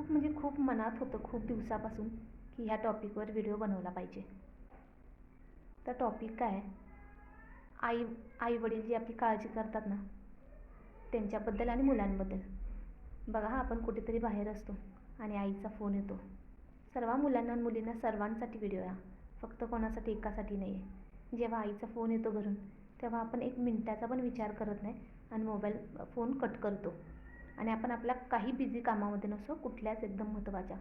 खूप म्हणजे खूप मनात होतं खूप दिवसापासून की ह्या टॉपिकवर व्हिडिओ बनवला पाहिजे. तर टॉपिक काय? आई आई वडील जी आपली काळजी करतात ना त्यांच्याबद्दल आणि मुलांबद्दल. बघा हा आपण कुठेतरी बाहेर असतो आणि आईचा फोन येतो. सर्व मुलांना आणि मुलींना सर्वांसाठी व्हिडिओ आहे फक्त कोणासाठी एकासाठी नाही आहे जेव्हा आईचा फोन येतो घरून तेव्हा आपण एक मिनटाचा पण विचार करत नाही आणि मोबाईल फोन कट करतो. आणि आपण आपल्या काही बिझी कामामध्ये नसो कुठल्याच एकदम महत्त्वाच्या.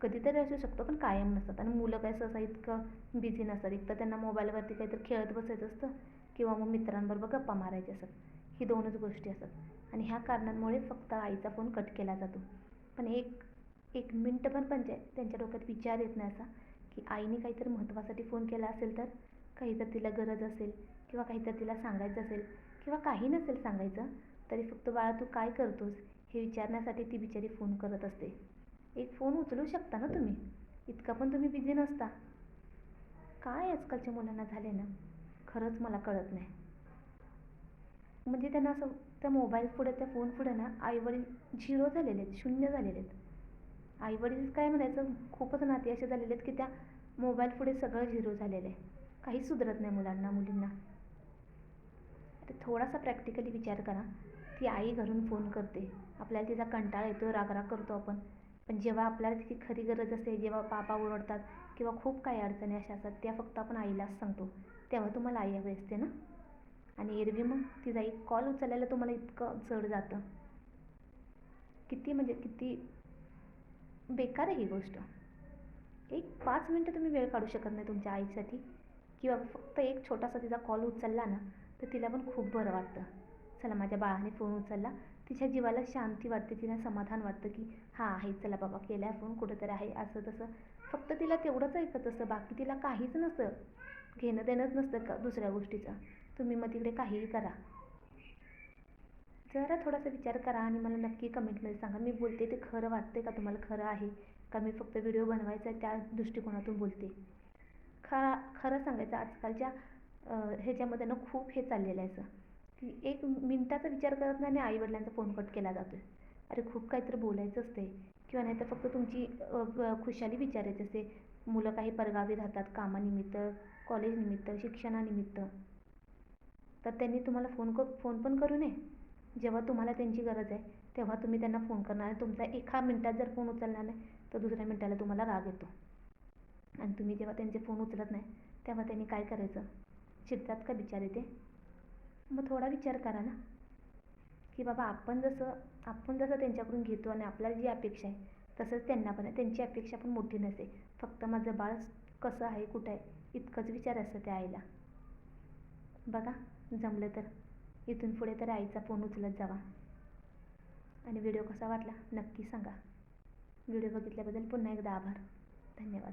कधीतरी असू शकतो पण कायम नसतात. आणि मुलं काय सहसा इतकं बिझी नसतात. एक तर त्यांना मोबाईलवरती काहीतरी खेळत बसायचं असतं किंवा मग मित्रांबरोबर गप्पा मारायचे असतात. ही दोनच गोष्टी असतात. आणि ह्या कारणांमुळे फक्त आईचा फोन कट केला जातो. पण एक एक मिनटं पण पंचायत त्यांच्या डोक्यात विचार येत नाही असा की आईने काहीतरी महत्त्वासाठी फोन केला असेल तर काहीतरी तिला गरज असेल किंवा काहीतरी तिला सांगायचं असेल किंवा काही नसेल सांगायचं तरी फक्त बाळा तू काय करतोस हे विचारण्यासाठी ती बिचारी फोन करत असते. एक फोन उचलू शकता ना तुम्ही? इतका पण तुम्ही बिझी नसता. काय आजकालच्या मुलांना झाले ना? खरंच मला कळत नाही. म्हणजे त्यांना असं त्या मोबाईल पुढे त्या फोन पुढे ना आईवडील झिरो झालेले आहेत शून्य झालेले आहेत. आईवडील काय म्हणायचं? खूपच नाते असे झालेले आहेत की त्या मोबाईल पुढे सगळं झिरो झालेलं आहे. काहीच सुधरत नाही मुलांना मुलींना. तर थोडासा प्रॅक्टिकली विचार करा. ती आई घरून फोन करते. आपल्याला तिचा कंटाळा येतो रागराग करतो आपण. पण जेव्हा आपल्याला तिची खरी गरज असते जेव्हा पापा ओरडतात किंवा खूप काही अडचणी अशा असतात त्या फक्त आपण आईलाच सांगतो. तेव्हा तुम्हाला आई हवी असते ना? आणि एरवी मग तिचा एक कॉल उचलायला तुम्हाला इतकं जड जातं. किती म्हणजे किती बेकार आहे ही गोष्ट. एक पाच मिनटं तुम्ही वेळ काढू शकत नाही तुमच्या आईसाठी. किंवा फक्त एक छोटासा तिचा कॉल उचलला ना तर तिला पण खूप बरं वाटतं. चला माझ्या बाळाने फोन उचलला. तिच्या जीवाला शांती वाटते तिला समाधान वाटतं की हां आहे चला बाबा केला फोन कुठंतरी आहे असं तसं. फक्त तिला तेवढंच ऐकत असतं बाकी तिला काहीच नसतं. घेणं देणंच नसतं का दुसऱ्या गोष्टीचं. तुम्ही मग तिकडे काहीही करा. जरा थोडासा विचार करा आणि मला नक्की कमेंटमध्ये सांगा मी बोलते ते खरं वाटते का तुम्हाला खरं आहे? का मी फक्त व्हिडिओ बनवायचा आहे त्या दृष्टिकोनातून बोलते. खरा खरं सांगायचं आजकालच्या ह्याच्यामध्ये ना खूप हे चाललेलं आहे असं. की एक मिनटाचा विचार करत नाही आणि आईवडिलांचा फोन कट केला जातो आहे अरे खूप काहीतरी बोलायचं असते किंवा नाही तर फक्त तुमची खुशाली विचारायची असते. मुलं काही परगावी राहतात कामानिमित्त कॉलेजनिमित्त शिक्षणानिमित्त. तर त्यांनी तुम्हाला फोन क फोन पण करू नये. जेव्हा तुम्हाला त्यांची गरज आहे तेव्हा तुम्ही त्यांना फोन करणार. आणि तुमचा एका मिनटात जर फोन उचलला नाही तर दुसऱ्या मिनटाला तुम्हाला राग येतो. आणि तुम्ही जेव्हा त्यांचे फोन उचलत नाही तेव्हा त्यांनी काय करायचं? चिडतात का बिचारे ते? मग थोडा विचार करा ना. की बाबा आपण जसं आपण जसं त्यांच्याकडून घेतो आणि आपल्याला जी अपेक्षा आहे तसंच त्यांना पण आहे त्यांची अपेक्षा पण मोठी नसते. फक्त माझं बाळ कसं आहे कुठं आहे इतकंच विचार असतं त्या आईला. बघा जमलं तर. इथून पुढे तर आईचा फोन उचलत जावा. आणि व्हिडिओ कसा वाटला नक्की सांगा. व्हिडिओ बघितल्याबद्दल पुन्हा एकदा आभार. धन्यवाद.